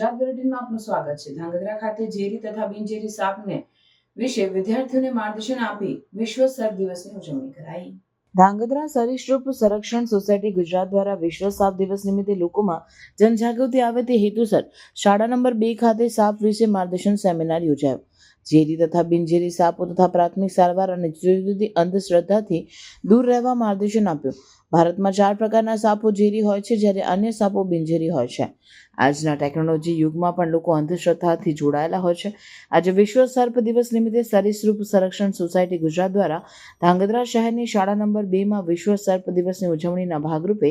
ગુજરાત બુલેટિનમાં આપનું સ્વાગત છે. ધાંગધ્રા ખાતે ઝેરી તથા બિનઝેરી સાપને વિશે વિદ્યાર્થીઓને માર્ગદર્શન આપી વિશ્વ સર્પ દિવસની ઉજવણી કરાઈ. ધાંગધ્રા સરીસૃપ સંરક્ષણ સોસાયટી ગુજરાત દ્વારા વિશ્વ સાપ દિવસ નિમિત્તે લોકોમાં જનજાગૃતિ આવે તે હેતુસર શાળા નંબર બે ખાતે સાપ વિશે માર્ગદર્શન સેમિનાર યોજાયો. ઝેરી તથા બિનઝેરી સાપો તથા પ્રાથમિક સારવાર અને જુદી જુદી અંધશ્રદ્ધાથી દૂર રહેવા માર્ગદર્શન આપ્યું. ભારતમાં ચાર પ્રકારના સાપો ઝેરી હોય છે, જ્યારે અન્ય સાપો બિનઝેરી હોય છે. આજના ટેકનોલોજી યુગમાં પણ લોકો અંધશ્રદ્ધાથી જોડાયેલા હોય છે. આજે વિશ્વ સર્પ દિવસ નિમિત્તે સરીસૃપ સંરક્ષણ સોસાયટી ગુજરાત દ્વારા ધાંગધ્રા શહેરની શાળા નંબર બેમાં વિશ્વ સર્પ દિવસની ઉજવણીના ભાગરૂપે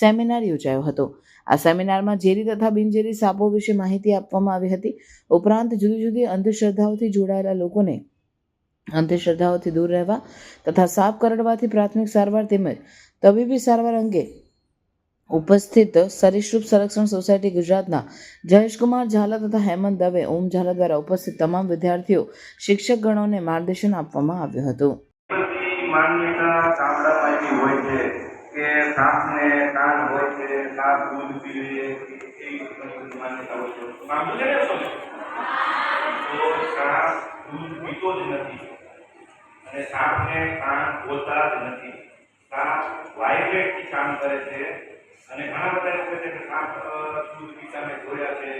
સેમિનાર યોજાયો હતો. આ સેમિનારમાં ઝેરી તથા બિનઝેરી સાપો વિશે માહિતી આપવામાં આવી હતી. ઉપરાંત જુદી જુદી અંધશ્રદ્ધાઓથી જોડાયેલા લોકોને અંધશ્રદ્ધાઓથી દૂર રહેવા તથા સાપ કરડવાથી પ્રાથમિક સારવાર તેમજ તબીબી સારવાર અંગે ઉપસ્થિત સરીસૃપ સંરક્ષણ સોસાયટી ગુજરાતના જયેશકુમાર ઝાલા તથા હેમંત દવે, ઓમ ઝાલા દ્વારા ઉપસ્થિત તમામ વિદ્યાર્થીઓ, શિક્ષકગણોને માર્ગદર્શન આપવામાં આવ્યું હતું. કામ કરે છે અને ઘણા બધા એવું કહે છે કે સાત અ, દૂધ જોયા છે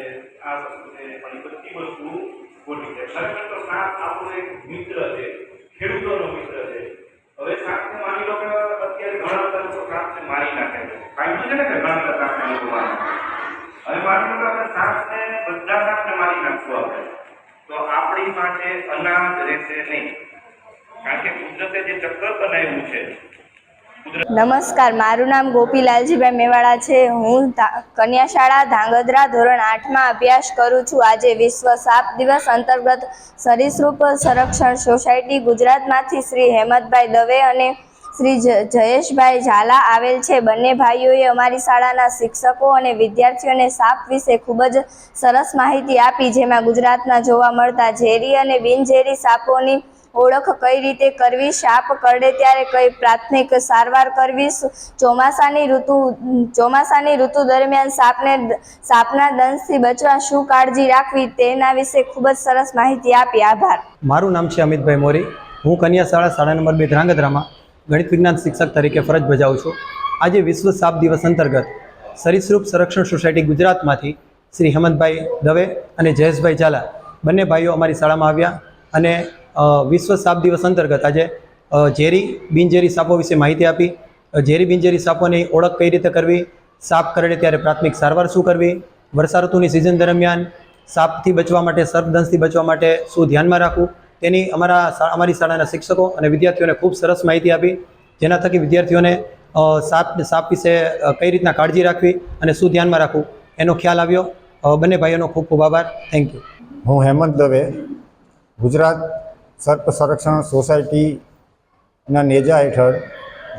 આ વસ્તુ છે પણ એ બધી વસ્તુ ખોટી છે. ખરેખર તો સાત આપણો એક મિત્ર છે ખેડૂતોનો મિત્ર છે. હવે સાપને માની લો કે અત્યારે ઘણા બધા લોકો સાપને મારી નાખે છે. કાંઈ છે ને કે ઘણા બધા સાપને લોકો મારી હવે માની લો આપણે સાપને બધા સાપને મારી નાખશું આપણે. તો આપણી માટે અનાજ રહેશે નહીં. કારણ કે કુદરતે જે ચક્કર બનાવ્યું છે નમસ્કાર, મારું નામ ગોપીલાલજીભાઈ મેવાડા છે. હું કન્યાશાળા કન્યા શાળા ધાંગધ્રા ધોરણ આઠમાં અભ્યાસ કરું છું. આજે વિશ્વ સાપ દિવસ અંતર્ગત સરીસૃપ સંરક્ષણ સોસાયટી ગુજરાતમાંથી શ્રી હેમંતભાઈ દવે અને શ્રી જયેશભાઈ ઝાલા આવેલ છે. બંને ભાઈઓએ અમારી શાળાના શિક્ષકો અને વિદ્યાર્થીઓને સાપ વિશે ખૂબ જ સરસ માહિતી આપી, જેમાં ગુજરાતના જોવા મળતા ઝેરી અને બિનઝેરી સાપોની ઓળખ કઈ રીતે કરવી સાપ કરડે ત્યારે કઈ પ્રાથમિક સારવાર કરવી ચોમાસાની ઋતુ ચોમાસાની ઋતુ દરમિયાન સાપને, સાપના દંશથી બચવા શું કાળજી રાખવી તેના વિશે ખૂબ જ સરસ માહિતી આપી. આભાર. મારું નામ છે અમિતભાઈ મોરી. હું કન્યા શાળા શાળા નંબર બે ધ્રાંગધ્રામાં ગણિત વિજ્ઞાન શિક્ષક તરીકે ફરજ બજાવું છું. આજે વિશ્વ સાપ દિવસ અંતર્ગત સરીસૃપ સંરક્ષણ સોસાયટી ગુજરાતમાંથી શ્રી હેમંતભાઈ દવે અને જયેશભાઈ ઝાલા બંને ભાઈઓ અમારી શાળામાં આવ્યા અને વિશ્વ સાપ દિવસ અંતર્ગત આજે ઝેરી બિનઝેરી સાપો વિશે માહિતી આપી. ઝેરી બિનઝેરી સાપોની ઓળખ કઈ રીતે કરવી? સાપ કરડે ત્યારે પ્રાથમિક સારવાર શું કરવી? વર્ષા ઋતુની સિઝન દરમિયાન સાપથી બચવા માટે, સર્પદંશથી બચવા માટે શું ધ્યાનમાં રાખવું? તેની અમારા અમારી શાળાના શિક્ષકો અને વિદ્યાર્થીઓને ખૂબ સરસ માહિતી આપી. જેના થકી વિદ્યાર્થીઓને સાપ સાપ વિશે કઈ રીતના કાળજી રાખવી અને શું ધ્યાનમાં રાખવું? એનો ખ્યાલ આવ્યો. બંને ભાઈઓનો ખૂબ ખૂબ આભાર. થેન્ક યુ હું હેમંત દવે, ગુજરાત સર્પ સંરક્ષણ સોસાયટીના નેજા હેઠળ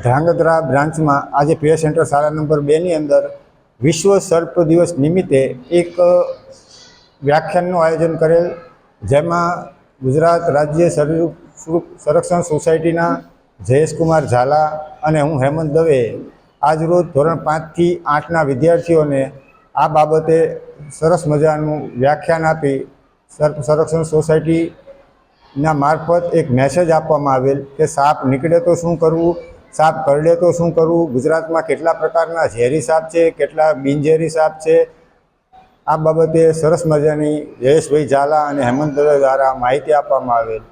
ધ્રાંગધ્રા બ્રાન્ચમાં આજે પીએ સેન્ટર શાળા નંબર બેની અંદર વિશ્વ સર્પ દિવસ નિમિત્તે એક વ્યાખ્યાનનું આયોજન કરેલ, જેમાં ગુજરાત રાજ્ય સંરક્ષણ સોસાયટીના જયેશકુમાર ઝાલા અને હું, હેમંત દવે, આજરોજ ધોરણ પાંચથી આઠના વિદ્યાર્થીઓને આ બાબતે સરસ મજાનું વ્યાખ્યાન આપી સર્પ સંરક્ષણ સોસાયટીના મારફત એક મેસેજ આપવામાં આવેલ કે સાપ નીકળે તો શું કરવું? સાપ કરડે તો શું કરવું? ગુજરાતમાં કેટલા પ્રકારના ઝેરી સાપ છે? કેટલા બિનઝેરી સાપ છે? આ બાબતે સરસ મજાની જયેશભાઈ ઝાલા અને હેમંત દ્વારા માહિતી આપવામાં આવેલ.